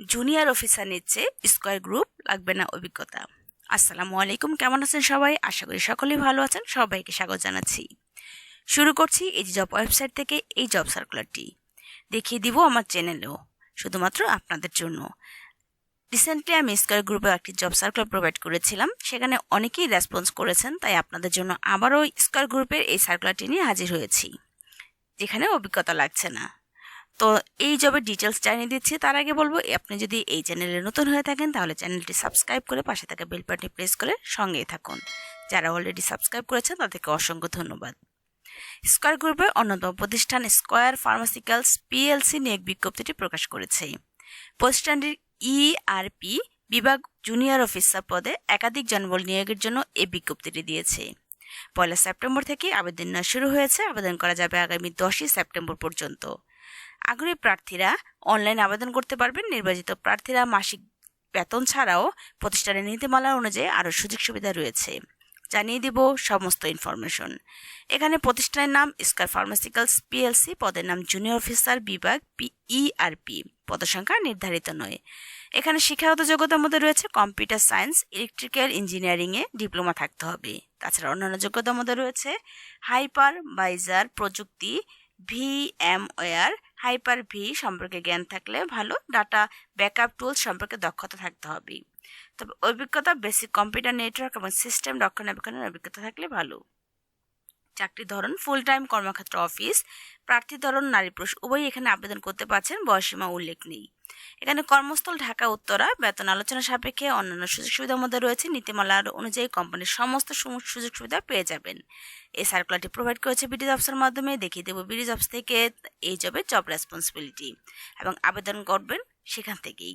Junior officer নিচ্ছে Square group লাগবে না অভিজ্ঞতা। আসসালামু আলাইকুম, কেমন আছেন সবাই? আশা করি সকলেই ভালো আছেন, সবাইকে স্বাগত জানাচ্ছি। শুরু করছি এই জব ওয়েবসাইট থেকে এই জব সার্কুলারটি দেখিয়ে দিব আমার চ্যানেলেও শুধুমাত্র আপনাদের জন্য। রিসেন্টলি আমি স্কোয়ার গ্রুপে একটি জব সার্কুলার প্রোভাইড করেছিলাম, সেখানে অনেকেই রেসপন্স করেছেন, তাই আপনাদের জন্য আবারও স্কোয়ার গ্রুপের এই সার্কুলারটি নিয়ে হাজির হয়েছি, যেখানে অভিজ্ঞতা লাগছে না। তো এই জবের ডিটেলস জানিয়ে দিচ্ছি। তার আগে বলব আপনি যদি এই চ্যানেলে নতুন হয়ে থাকেন, তাহলে চ্যানেলটি সাবস্ক্রাইব করে পাশে থাকা বেল বাটনে প্রেস করে সঙ্গেই থাকুন। যারা অলরেডি সাবস্ক্রাইব করেছেন, তাদেরকে অসংখ্য ধন্যবাদ। স্কোয়ার গ্রুপের অন্যতম প্রতিষ্ঠান স্কয়ার ফার্মাসিক্যালস পিএলসি নিয়োগ বিজ্ঞপ্তিটি প্রকাশ করেছে। প্রতিষ্ঠানটির ইআরপি বিভাগ জুনিয়র অফিসার পদে একাধিক জনবল নিয়োগের জন্য এই বিজ্ঞপ্তিটি দিয়েছে। পয়লা সেপ্টেম্বর থেকে আবেদন শুরু হয়েছে। আবেদন করা যাবে আগামী দশই সেপ্টেম্বর পর্যন্ত। আগ্রহী প্রার্থীরা অনলাইন আবেদন করতে পারবেন। নির্বাচিত প্রার্থীরা মাসিক বেতন ছাড়াও প্রতিষ্ঠানের নীতিমালা অনুযায়ী আরও সুযোগ সুবিধা রয়েছে। জানিয়ে দিব সমস্ত ইনফরমেশন এখানে প্রতিষ্ঠানের নাম স্কার ফার্মাসিক্যালস পিএলসি পদের নাম জুনিয়র অফিসার বিভাগ ইআরপি পদসংখ্যা নির্ধারিত নয়। এখানে শিক্ষাগত যোগ্যতার মধ্যে রয়েছে কম্পিউটার সায়েন্স ইলেকট্রিক্যাল ইঞ্জিনিয়ারিংয়ে ডিপ্লোমা থাকতে হবে। তাছাড়া অন্যান্য যোগ্যতার মধ্যে রয়েছে হাইপার বাইজার প্রযুক্তি ভিএমওয়্যার হাইপার ভি সম্পর্কে জ্ঞান থাকলে ভালো, ডাটা ব্যাকআপ টুলস সম্পর্কে দক্ষতা থাকতে হবে। তবে অভিজ্ঞতা, বেসিক কম্পিউটার নেটওয়ার্ক এবং সিস্টেম রক্ষণাবেক্ষণের অভিজ্ঞতা থাকলে ভালো। চাকরি ধরন ফুল টাইম কর্মক্ষেত্র অফিস, প্রার্থী ধরন, নারী পুরুষ, উভয়ই এখানে আবেদন করতে পারছেন বয়সীমা উল্লেখ নেই। এখানে কর্মস্থল ঢাকা, উত্তরা, বেতন আলোচনা সাপেক্ষে অন্যান্য সুযোগ সুবিধার মধ্যে রয়েছে। নীতিমালার অনুযায়ী কোম্পানির সমস্ত সুযোগ সুবিধা পেয়ে যাবেন। এই সার্কুলারটি প্রোভাইড করেছে বিডি জবসের মাধ্যমে। দেখিয়ে দেবো বিডি জবস থেকে এই জবের জব রেসপন্সিবিলিটি এবং আবেদন করবেন সেখান থেকেই।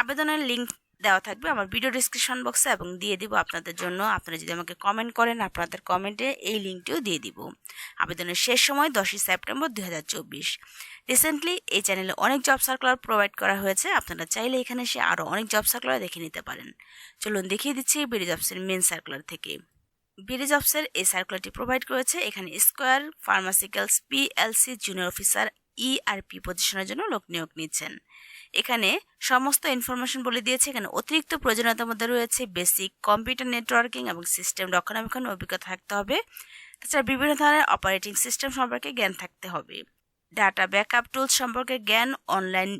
আবেদনের লিঙ্ক দেওয়া থাকবে আমার ভিডিও ডিসক্রিপশন বক্সে এবং দিয়ে দিব আপনাদের জন্য। আপনারা যদি আমাকে কমেন্ট করেন, আপনাদের কমেন্টে এই লিঙ্কটিও দিয়ে দিব। আবেদনের শেষ সময় দশই সেপ্টেম্বর দুই হাজার চব্বিশ। রিসেন্টলি এই চ্যানেলে অনেক জব সার্কুলার প্রোভাইড করা হয়েছে। আপনারা চাইলে এখানে এসে আরও অনেক জব সার্কুলার দেখে নিতে পারেন। চলুন দেখিয়ে দিচ্ছি বিডি জবসের মেন সার্কুলার থেকে। বিডি জবসের এই সার্কুলারটি প্রোভাইড করেছে এখানে Square pharmaceuticals PLC junior officer ERP পজিশনের জন্য লোক নিয়োগ নিচ্ছেন। এখানে সমস্ত ইনফরমেশন বলে দিয়েছে। এখানে অতিরিক্ত প্রয়োজনীয়তার মধ্যে রয়েছে বেসিক কম্পিউটার নেটওয়ার্কিং এবং সিস্টেম রক্ষণাবেক্ষণ অভিজ্ঞতা থাকতে হবে। তাছাড়া বিভিন্ন ধরনের অপারেটিং সিস্টেম সম্পর্কে জ্ঞান থাকতে হবে। ডাটা ব্যাকআপ টুলস সম্পর্কে জ্ঞান অনলাইন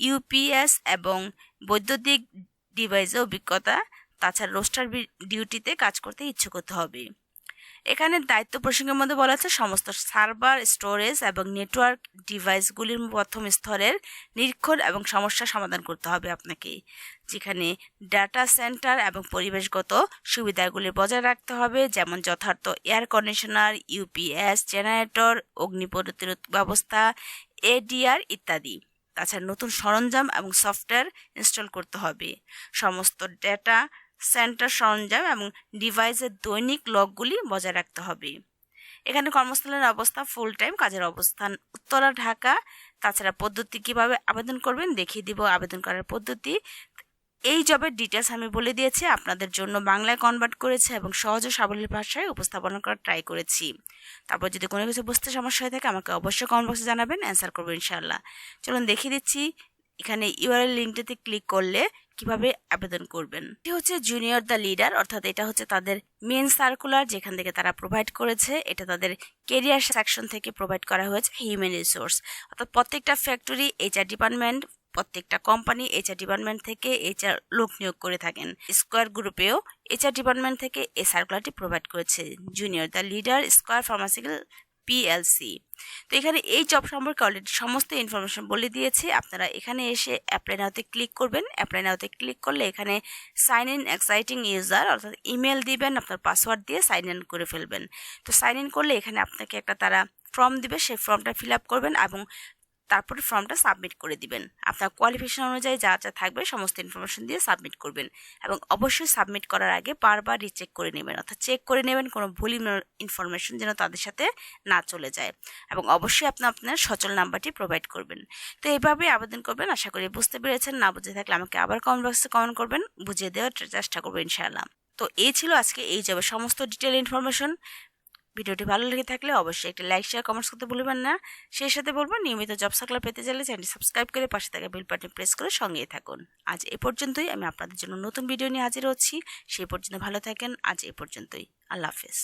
ইউপিএস এবং বৈদ্যুতিক ডিভাইসে অভিজ্ঞতা, তাছাড়া রোস্টার ডিউটিতে কাজ করতে ইচ্ছুক হতে হবে। এখানে দায়িত্ব প্রসঙ্গের মধ্যে বলা আছে, সমস্ত সার্ভার, স্টোরেজ এবং নেটওয়ার্ক ডিভাইসগুলির প্রথম স্তরের নিরীক্ষণ এবং সমস্যা সমাধান করতে হবে আপনাকে, যেখানে ডাটা সেন্টার এবং পরিবেশগত সুবিধাগুলি বজায় রাখতে হবে, যেমন যথার্থ এয়ার কন্ডিশনার, ইউপিএস, জেনারেটর অগ্নি প্রতিরোধ ব্যবস্থা, এডিআর ইত্যাদি। তাছাড়া নতুন সরঞ্জাম এবং সফটওয়্যার ইনস্টল করতে হবে। সমস্ত ডেটা সেন্টার সরঞ্জাম এবং ডিভাইসের দৈনিক লগগুলি বজায় রাখতে হবে। এখানে কর্মস্থলের অবস্থা ফুল টাইম কাজের অবস্থান উত্তরা, ঢাকা। তাছাড়া পদ্ধতি কীভাবে আবেদন করবেন দেখিয়ে দিব আবেদন করার পদ্ধতি। এই জবের ডিটেলস আমি বলে দিয়েছি, আপনাদের জন্য বাংলায় কনভার্ট করেছে এবং সহজ ও সাবলীল ভাষায় উপস্থাপনা করার ট্রাই করেছি। তারপর যদি কোনো কিছু বুঝতে সমস্যা হয়ে থাকে, আমাকে অবশ্যই কমেন্ট বক্সে জানাবেন অ্যান্সার করব ইনশাল্লাহ চলুন দেখিয়ে দিচ্ছি, এখানে ইউআরএল লিঙ্কটিতে ক্লিক করলে কীভাবে আবেদন করবেন। এটি হচ্ছে জুনিয়র দ্য লিডার অর্থাৎ এটা হচ্ছে তাদের মেন সার্কুলার যেখান থেকে তারা প্রোভাইড করেছে। এটা তাদের কেরিয়ার সেকশন থেকে প্রোভাইড করা হয়েছে হিউম্যান রিসোর্স অর্থাৎ প্রত্যেকটা ফ্যাক্টরি এইচআর ডিপার্টমেন্ট প্রত্যেকটা কোম্পানি এইচআর ডিপার্টমেন্ট থেকে এইচআর লোক নিয়োগ করে থাকেন। স্কোয়ার গ্রুপেও এইচআর ডিপার্টমেন্ট থেকে এই সার্কুলারটি প্রোভাইড করেছে। Junior the leader square pharmaceutical PLC তো এখানে এই জব সম্পর্কে অলরেডি সমস্ত ইনফরমেশন বলে দিয়েছে। আপনারা এখানে এসে অ্যাপ্লাই নাওতে ক্লিক করবেন। অ্যাপ্লাই নাওতে ক্লিক করলে এখানে সাইন ইন এক্সাইটিং ইউজার অর্থাৎ ইমেল দিবেন, আপনার পাসওয়ার্ড দিয়ে সাইন ইন করে ফেলবেন। তো সাইন ইন করলে এখানে আপনাকে একটা তারা ফর্ম দিবে। সেই ফর্মটা ফিল আপ করবেন এবং তারপরে ফর্মটা সাবমিট করে দিবেন। আপনার কোয়ালিফিকেশন অনুযায়ী যা যা থাকবে সমস্ত ইনফরমেশন দিয়ে সাবমিট করবেন এবং অবশ্যই সাবমিট করার আগে বারবার রিচেক করে নেবেন, অর্থাৎ চেক করে নেবেন কোনো ভুল ইনফরমেশন যেন তাদের সাথে না চলে যায় এবং অবশ্যই আপনি আপনার সচল নাম্বারটি প্রোভাইড করবেন। তো এইভাবে আবেদন করবেন। আশা করি বুঝতে পেরেছেন। না বুঝে থাকলে আমাকে আবার কমেন্ট বক্সে কমেন্ট করবেন। বুঝিয়ে দেওয়ার চেষ্টা করব ইনশাআল্লাহ। তো এই ছিল আজকে এই যাবে সমস্ত ডিটেল ইনফরমেশন ভিডিওটি ভালো লেগে থাকলে অবশ্যই একটি লাইক শেয়ার কমেন্টস করতে ভুলবেন না। সেই সাথে বলব, নিয়মিত জব সাকলা পেতে চাইলে চ্যানেলটি সাবস্ক্রাইব করে পাশে থাকা বেল বাটন প্রেস করে সঙ্গেই থাকুন। আজ এ পর্যন্তই, আমি আপনাদের জন্য নতুন ভিডিও নিয়ে হাজির হচ্ছি। সেই পর্যন্ত ভালো থাকেন। আজ এ পর্যন্তই। আল্লাহ হাফেজ।